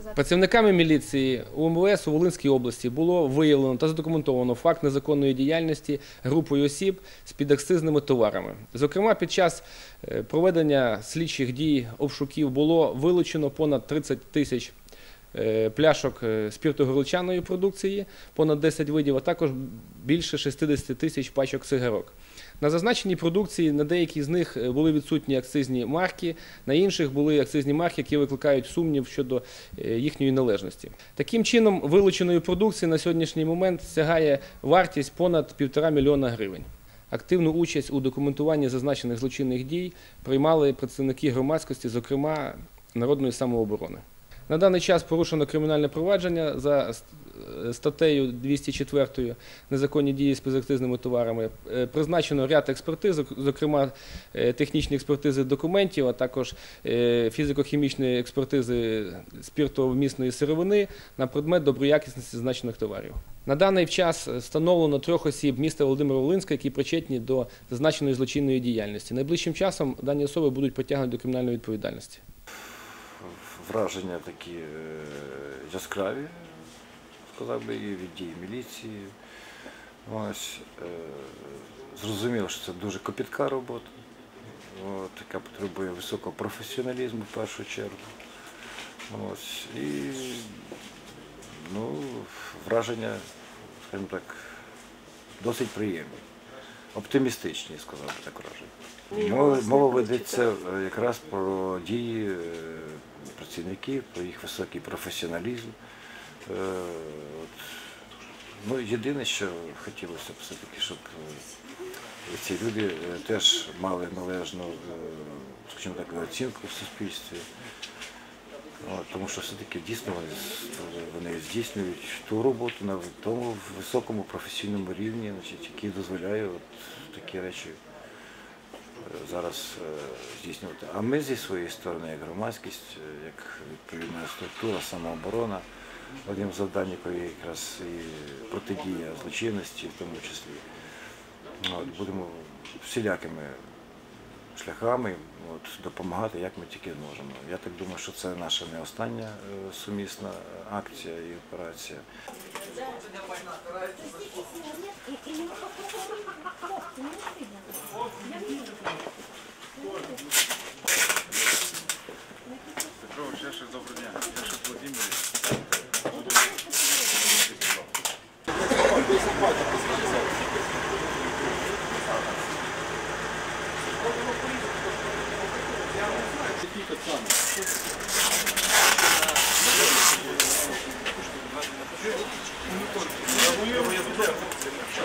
сказати? Працівниками міліції УМВС у Волинській області було виявлено та задокументовано факт незаконної діяльності групою осіб з підакцизними товарами. Зокрема, під час е, проведення слідчих дій обшуків було вилучено понад 30 тисяч е, пляшок е, спіртогорілчаної продукції, понад 10 видів, а також більше 60 тисяч пачок цигарок. На зазначеній продукції на деякі з них е, були відсутні акцизні марки, на інших були акцизні марки, які викликають сумнів щодо е, їхньої належності. Таким чином, вилученої продукції на сьогоднішній момент сягає вартість понад півтора мільйона гривень. Активну участь у документуванні зазначених злочинних дій приймали представники громадськості, зокрема народної самооборони. На даний час порушено кримінальне провадження за статтею 204 незаконні дії з безакцизними товарами. Е, Призначено ряд експертиз, зокрема е, технічні експертизи документів, а також е, фізико-хімічної експертизи спіртовмісної сировини на предмет доброякісності зазначених товарів. На даний час встановлено трьох осіб міста Володимира Волинська, які причетні до зазначеної злочинної діяльності. Найближчим часом дані особи будуть притягнуті до кримінальної відповідальності. враження такі е, яскраві, сказав би, і від дії міліції. Ось, е, зрозуміло, що це дуже копітка робота, от, яка потребує високого професіоналізму в першу чергу. Ось, і ну, враження, скажімо так, досить приємні. Оптимістичні, сказав би так враження. Мова, мова ведеться е, якраз про дії е, працівників, про їх високий професіоналізм. Е, От, ну, єдине, що хотілося б все-таки, щоб е, ці люди е, теж мали належну, скажімо так, оцінку в суспільстві. От, тому що все-таки дійсно вони, здійснюють ту роботу на тому високому професійному рівні, значить, який дозволяє от такі речі зараз здійснювати. А ми зі своєї сторони, як громадськість, як відповідна структура, самооборона, одним з завдань якої якраз і протидія злочинності, в тому числі. От, будемо всілякими шляхами от, допомагати, як ми тільки зможемо. Я так думаю, що це наша не остання е, сумісна акція і операція. Петрович, Я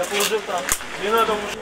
положил там. Не надо уже.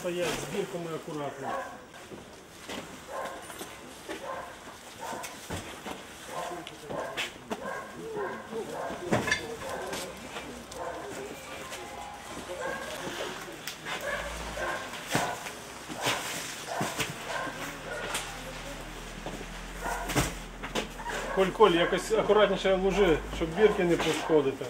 Стоять збірками акуратно. Коль, Коль, якось акуратніше ложи, щоб бірки не пошкодити.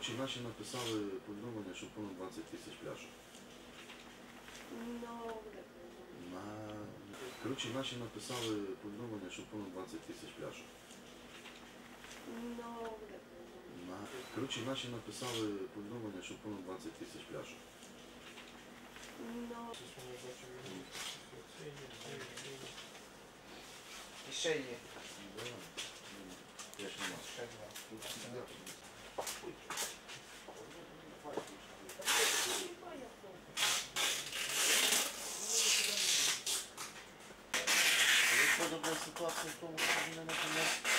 Чи наші написали повідомлення, що понад 20 тисяч пляшок. На... Коротше, наші написали повідомлення, що понад 20 тисяч пляшок. На... Коротше, наші написали повідомлення, що понад 20 тисяч пляшок. І ще є. Ще два. Виходить ситуація в тому, що вони, наприклад,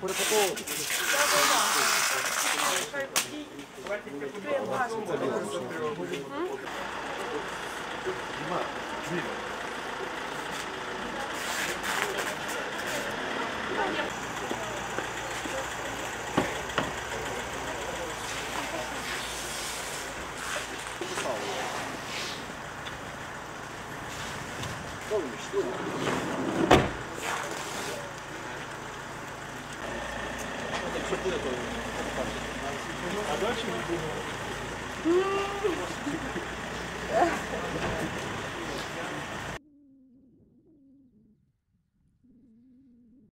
продадуть, що мають, А далі